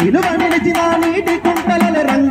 నిలువ విడిచిన నీటి కుంటల రంగు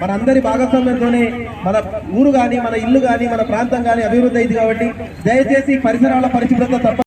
మనందరి భాగస్వామ్యంతోనే మన ఊరు కానీ మన ఇల్లు కానీ మన ప్రాంతం కానీ అభివృద్ధి అయింది కాబట్టి దయచేసి పరిసరాల పరిశుభ్రత తప్ప